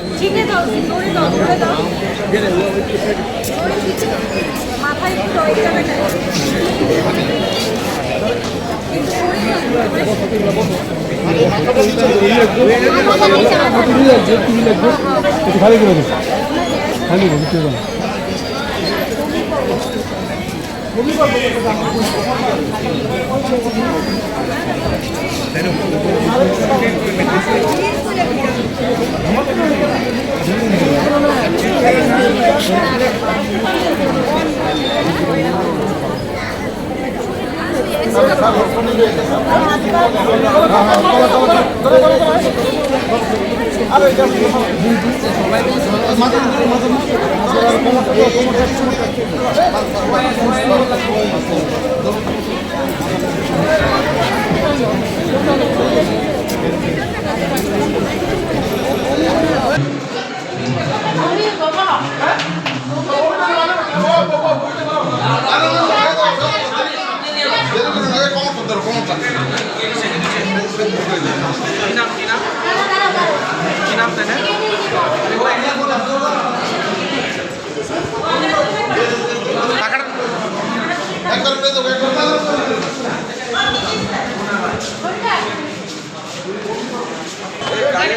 ওই জায়গাটা একটু খালি করে দিস খালি করে দিতে হবে না। একবার পেয়ে দেবো একবার পেয়ে দেবো গাড়ি